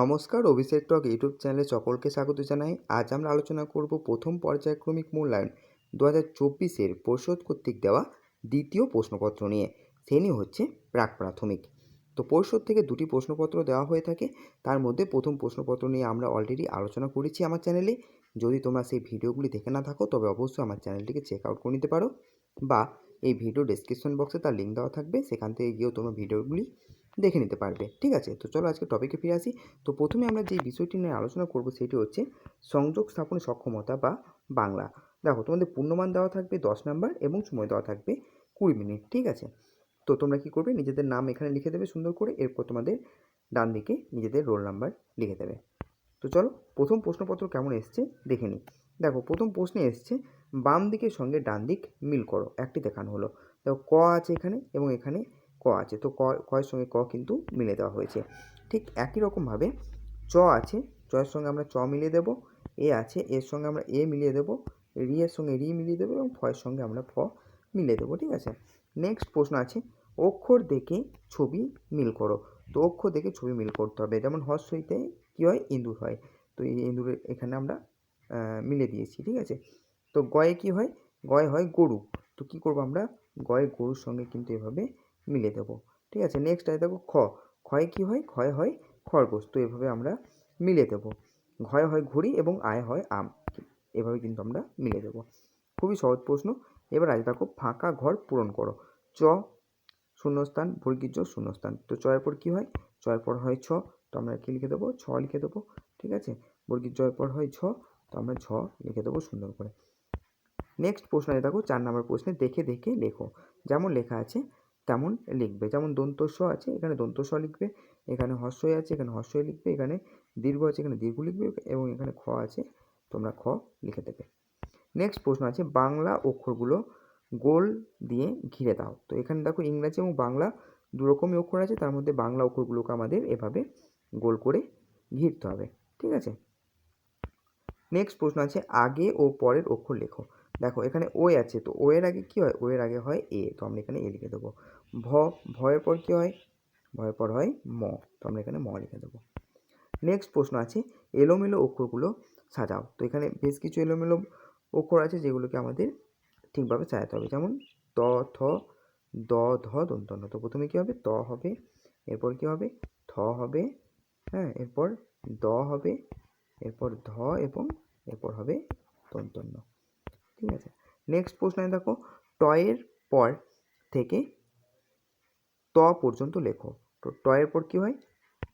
নমস্কার, অভিষেক টক ইউটিউব চ্যানেলে সকলকে স্বাগত জানাই। আজ আমরা আলোচনা করব প্রথম পর্যায়ক্রমিক মূল্যায়ন দু হাজার চব্বিশের পরিষদ কর্তৃক দেওয়া দ্বিতীয় প্রশ্নপত্র নিয়ে। নিয়ে হচ্ছে প্রাক প্রাথমিক তো পরিষদ থেকে দুটি প্রশ্নপত্র দেওয়া হয়ে থাকে। তার মধ্যে প্রথম প্রশ্নপত্র নিয়ে আমরা অলরেডি আলোচনা করেছি আমার চ্যানেলে। যদি তোমরা সেই ভিডিওগুলি দেখে না থাকো, তবে অবশ্যই আমার চ্যানেলটিকে চেক আউট করে নিতে পারো। বা এই ভিডিও ডেসক্রিপশন বক্সে তার লিঙ্ক দেওয়া থাকবে। সেখান থেকে গিয়েও তোমরা ভিডিওগুলি দেখে নিতে পারবে। ঠিক আছে? তো চলো আজকে টপিকে ফিরে আসি। তো প্রথমে আমরা যে বিষয়টি নিয়ে আলোচনা করব সেটি হচ্ছে সংযোগ স্থাপনের সক্ষমতা বা বাংলা। দেখো, তোমাদের পূর্ণমান দেওয়া থাকবে দশ নাম্বার এবং সময় দেওয়া থাকবে কুড়ি মিনিট। ঠিক আছে? তো তোমরা কী করবে? নিজেদের নাম এখানে লিখে দেবে সুন্দর করে। এরপর তোমাদের ডান দিকে নিজেদের রোল নাম্বার লিখে দেবে। তো চলো, প্রথম প্রশ্নপত্র কেমন এসছে দেখে নিই। দেখো, প্রথম প্রশ্নে এসছে, বাম দিকের সঙ্গে ডান দিক মিল করো। একটি দেখানো হলো। দেখো, ক আছে এখানে এবং এখানে ক আছে। তো ক, কয়ের সঙ্গে ক কিন্তু মিলে দেওয়া হয়েছে। ঠিক একই রকমভাবে চ আছে, চয়ের সঙ্গে আমরা চ মিলিয়ে দেব, এ আছে, এর সঙ্গে আমরা এ মিলিয়ে দেব, রি এর সঙ্গে রি মিলিয়ে দেবো এবং ফয়ের সঙ্গে আমরা ফ মিলিয়ে দেবো। ঠিক আছে? নেক্সট প্রশ্ন আছে, অক্ষর দেখে ছবি মিল করো। তো অক্ষর দেখে ছবি মিল করতে হবে। যেমন হর্ষইতে কী হয়? ইঁদুর হয়। তো এই ইঁদুরের এখানে আমরা মিলে দিয়েছি। ঠিক আছে? তো গয়ে কী হয়? গয়ে হয় গরু। তো কী করব আমরা? গয়ে গরুর সঙ্গে কিন্তু এভাবে মিলে দেবো। ঠিক আছে? নেক্সট আছে দেখো খ। ক্ষয় কী হয়? ক্ষয় হয় খরগোশ। তো এভাবে আমরা মিলে দেবো। ঘয় হয় ঘুড়ি এবং আয় হয় আম। এভাবে কিন্তু আমরা মিলে দেবো। খুবই সহজ প্রশ্ন। এবার আজ দেখো ফাঁকা ঘর পূরণ করো। চ, শূন্যস্থান বর্গীর্য শূন্যস্থান। তো চয়ের পর কী হয়? চয়ের পর হয় ছ। তো আমরা কী লিখে দেবো? ছ লিখে দেবো। ঠিক আছে? বর্গীর জয়ের পর হয় ছ। তো আমরা ছ লিখে দেবো সুন্দর করে। নেক্সট প্রশ্ন দেখো। চার নম্বর প্রশ্নে দেখে দেখে লেখো। যেমন লেখা আছে তেমন লিখবে। যেমন দন্তস্ব আছে, এখানে দন্তস্ব লিখবে, এখানে হর্ষই আছে, এখানে হর্ষই লিখবে, এখানে দীর্ঘ আছে, এখানে দীর্ঘ লিখবে এবং এখানে খ আছে, তোমরা খ লিখে দেবে। নেক্সট প্রশ্ন আছে, বাংলা অক্ষরগুলো গোল দিয়ে ঘিরে দাও। তো এখানে দেখো ইংরাজি এবং বাংলা দু রকমই অক্ষর আছে, তার মধ্যে বাংলা অক্ষরগুলোকে আমাদের এভাবে গোল করে ঘিরতে হবে। ঠিক আছে? নেক্সট প্রশ্ন আছে, আগে ও পরের অক্ষর লেখো। দেখো, এখানে ও আছে, তো ও এর আগে কী হয়? ও এর আগে হয় এ তো আমরা এখানে এ লিখে দেবো। ভ, ভয়ের পর কী হয়? ভয়ের পর হয় ম, তো আমরা এখানে ম লিখে দেবো। নেক্সট প্রশ্ন আছে, এলোমেলো অক্ষরগুলো সাজাও। তো এখানে বেশ কিছু এলোমেলো অক্ষর আছে যেগুলোকে আমাদের ঠিকভাবে সাজাতে হবে। যেমন ত, থ, দ, ধ দন্তন্য তো প্রথমে কী হবে? ত হবে, এরপর কী হবে? থ হবে হ্যাঁ এরপর দ হবে, এরপর ধ এবং এরপর হবে দন্তন্য। ঠিক আছে? নেক্সট প্রশ্নে দেখো, টয়ের পর থেকে ত পর্যন্ত লেখো। তো টয়ের পর কী হয়?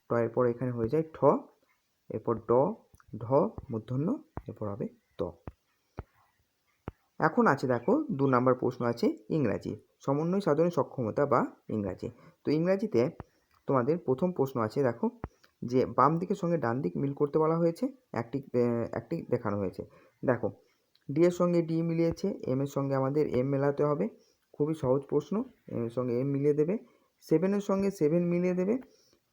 টয়ের পর এখানে হয়ে যায় ঠ, এরপর ড, ঢ মূর্ধন্য এরপর হবে ত। এখন আছে দেখো, দু নম্বর প্রশ্ন আছে ইংরাজি, সমন্বয় সাধনের সক্ষমতা বা ইংরাজি। তো ইংরাজিতে তোমাদের প্রথম প্রশ্ন আছে দেখো, যে বাম দিকের সঙ্গে ডান দিক মিল করতে বলা হয়েছে, একটি একটি দেখানো হয়েছে। দেখো ডি এর সঙ্গে ডি মিলিয়েছে এম এর সঙ্গে আমাদের এম মেলাতে হবে। খুবই সহজ প্রশ্ন এম এর সঙ্গে এম মিলিয়ে দেবে। সেভেনের সঙ্গে সেভেন মিলিয়ে দেবে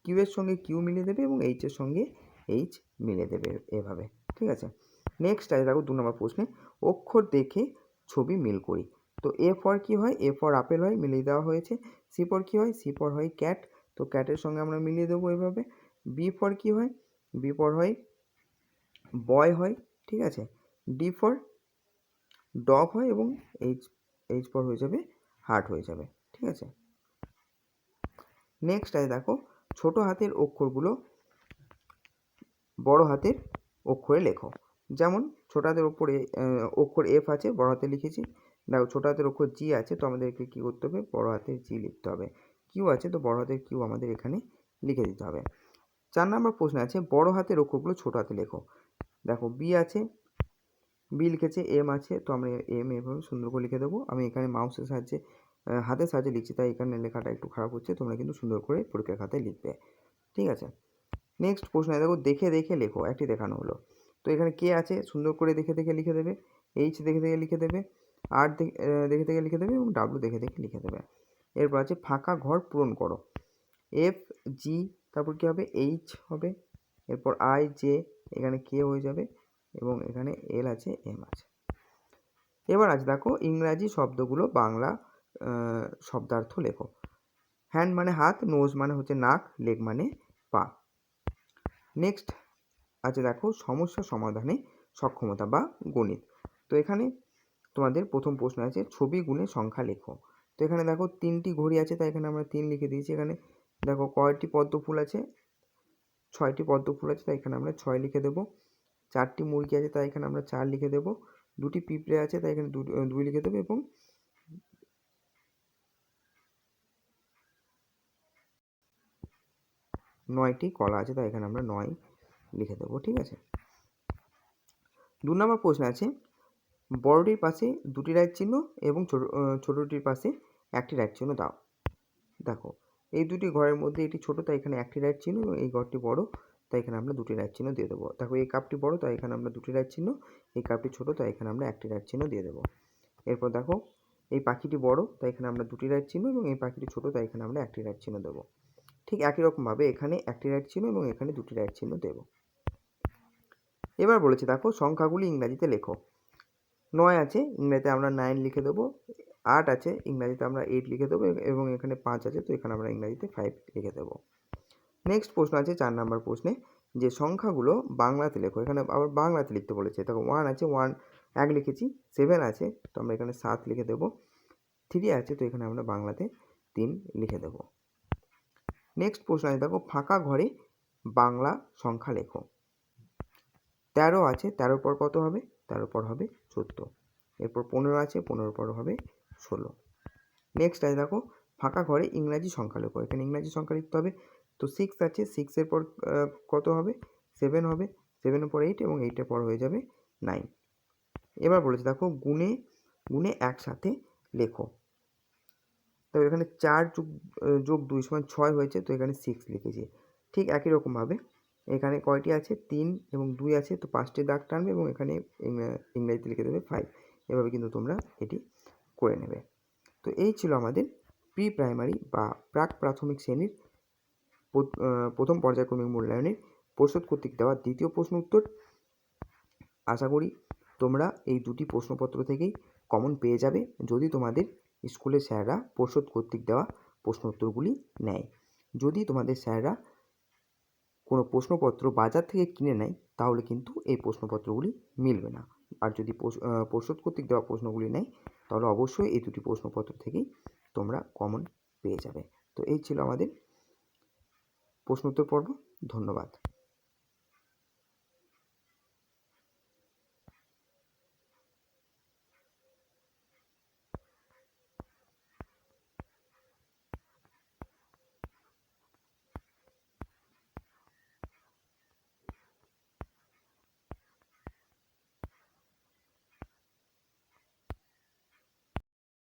কিউ এর সঙ্গে কিউ মিলিয়ে দেবে এবং এইচ এর সঙ্গে এইচ মিলিয়ে দেবে এভাবে, ঠিক আছে? নেক্সট আছে, দেখো দু নম্বর প্রশ্নে, অক্ষর দেখে ছবি মিল করি। তো এ ফর কী হয়? এ ফর আপেল হয়, মিলিয়ে দেওয়া হয়েছে। সি ফর কী হয়? সি ফর হয় ক্যাট তো ক্যাটের সঙ্গে আমরা মিলিয়ে দেবো এভাবে। বি ফর কী হয়? বি ফর হয় বয় হয়, ঠিক আছে? ডি ফর ডগ হয় এবং এইচ এইচ পর হয়ে যাবে হার্ট হয়ে যাবে, ঠিক আছে? নেক্সট আছে দেখো, ছোটো হাতের অক্ষরগুলো বড় হাতের অক্ষরে লেখো। যেমন ছোটো হাতের ওপরে অক্ষর এফ আছে, বড় হাতে লিখেছি। দেখো, ছোটো হাতের অক্ষর জি আছে, তো আমাদেরকে কী করতে হবে? বড় হাতের জি লিখতে হবে। কিউ আছে, তো বড় হাতের কিউ আমাদের এখানে লিখে দিতে হবে। চার নম্বর প্রশ্ন আছে, বড় হাতের অক্ষরগুলো ছোটো হাতে লেখো। দেখো বি আছে বি লিখেছে এম আছে, তো আমরা এম এভাবে সুন্দর করে লিখে দেবো। আমি এখানে মাউসের সাহায্যে হাতের সাহায্যে লিখছি, তাই এখানে লেখাটা একটু খারাপ হচ্ছে, তোমরা কিন্তু সুন্দর করে পরীক্ষার খাতায় লিখবে। ঠিক আছে? নেক্সট প্রশ্ন, দেখো, দেখে দেখে লেখো, একটি দেখানো হলো। তো এখানে কে আছে? সুন্দর করে দেখে দেখে লিখে দেবে। এইচ দেখে দেখে লিখে দেবে আর দেখে দেখে লিখে দেবে এবং ডাব্লু দেখে দেখে লিখে দেবে। এরপর আছে, ফাঁকা ঘর পূরণ করো। এফ জি তারপর কী হবে? এইচ হবে। এরপর আই জে এখানে কে হয়ে যাবে। এবং এখানে এল আছে এম আছে। এবার আছে, দেখো, ইংরাজি শব্দগুলো বাংলা শব্দার্থ লেখো হ্যান্ড মানে হাত নোজ মানে হচ্ছে নাক লেগ মানে পা। নেক্সট আছে, দেখো, সমস্যা সমাধানে সক্ষমতা বা গণিত। তো এখানে তোমাদের প্রথম প্রশ্ন আছে, ছবি গুণে সংখ্যা লেখো। তো এখানে দেখো, তিনটি ঘড়ি আছে, তাই এখানে আমরা তিন লিখে দিয়েছি। এখানে দেখো, কয়টি পদ্ম ফুল আছে? ছয়টি পদ্ম ফুল আছে, তাই এখানে আমরা ছয় লিখে দেবো। চারটি মুরগি আছে, তাই এখানে আমরা চার লিখে দেবো। দুটি পিঁপড়ে আছে, তাই এখানে দুই লিখে দেবো এবং নয়টি কলা আছে, তাই এখানে আমরা নয় লিখে দেবো, ঠিক আছে? দু নম্বর প্রশ্ন আছে, বড়টির পাশে দুটি রাইট চিহ্ন এবং ছোট, ছোটটির পাশে একটি রাইট চিহ্ন দাও। দেখো, এই দুটি ঘরের মধ্যে এটি ছোট, তাই এখানে একটি রাইট চিহ্ন এবং এই ঘরটি বড়। তাই এখানে আমরা দুটি রাইট চিহ্ন দিয়ে দেবো। দেখো এই কাপটি বড়, তাই এখানে আমরা দুটি রাইট চিহ্ন, এই কাপটি ছোট, তাই এখানে আমরা একটি রাইট চিহ্ন দিয়ে দেবো। এরপর দেখো, এই পাখিটি বড়, তাই এখানে আমরা দুটি রাইট চিহ্ন এবং এই পাখিটি ছোট, তাই এখানে আমরা একটি রাইট চিহ্ন দেবো। ঠিক একই রকমভাবে এখানে একটি রাইট চিহ্ন এবং এখানে দুটি রাইট চিহ্ন দেবো। এবার বলেছে, দেখো, সংখ্যাগুলি ইংরাজিতে লেখো। নয় আছে, ইংরেজিতে আমরা নাইন লিখে দেবো, আট আছে, ইংরাজিতে আমরা এইট লিখে দেবো এবং এখানে পাঁচ আছে, তো এখানে আমরা ইংরাজিতে ফাইভ লিখে দেবো। নেক্সট প্রশ্ন আছে চার নাম্বার প্রশ্নে, যে সংখ্যাগুলো বাংলাতে লেখো। এখানে আবার বাংলাতে লিখতে বলেছে। দেখো ওয়ান আছে ওয়ান এক লিখেছি সেভেন আছে, তো আমরা এখানে সাত লিখে দেবো। থ্রি আছে, তো এখানে আমরা বাংলাতে তিন লিখে দেবো। নেক্সট প্রশ্ন আছে, দেখো, ফাঁকা ঘরে বাংলা সংখ্যা লেখো। তেরো আছে, তেরোর পর কত হবে? তেরোর পর হবে চোদ্দ। এরপর পনেরো আছে, পনেরোর পর হবে ষোলো। নেক্সট আছে, দেখো, ফাঁকা ঘরে ইংরাজি সংখ্যা লেখো। এখানে ইংরাজি সংখ্যা লিখতে হবে। তো সিক্স আছে সিক্সের পর কত হবে? সেভেন হবে। সেভেনের পর এইট এবং এইটের পর হয়ে যাবে নাইন এবার বলেছে, দেখো গুণে গুণে একসাথে লেখো। তো এখানে চার যোগ যোগ দুই সমান ছয় হয়েছে, তো এখানে সিক্স লিখেছি। ঠিক একই রকমভাবে এখানে কয়টি আছে? তিন এবং দুই আছে, তো পাঁচটি দাগ টানবে এবং এখানে ইংরা- ইংরেজিতে লিখে দেবে ফাইভ এভাবে কিন্তু তোমরা এটি করে নেবে। তো এই ছিল আমাদের প্রি প্রাইমারি বা প্রাক প্রাথমিক শ্রেণির প্রথম পর্যায়ক্রমিক মূল্যায়নের পরিষদ কর্তৃক দেওয়া দ্বিতীয় প্রশ্ন উত্তর। আশা করি তোমরা এই দুটি প্রশ্নপত্র থেকেই কমন পেয়ে যাবে যদি তোমাদের স্কুলের স্যাররা পরিষদ কর্তৃক দেওয়া প্রশ্ন উত্তরগুলি নেয়। যদি তোমাদের স্যাররা কোনো প্রশ্নপত্র বাজার থেকে কিনে নেয়, তাহলে কিন্তু এই প্রশ্নপত্রগুলি মিলবে না। আর যদি পরিষদ কর্তৃক দেওয়া প্রশ্নগুলি নেয়, তাহলে অবশ্যই এই দুটি প্রশ্নপত্র থেকেই তোমরা কমন পেয়ে যাবে। তো এই ছিল আমাদের প্রশ্নোত্তর পর্ব। ধন্যবাদ।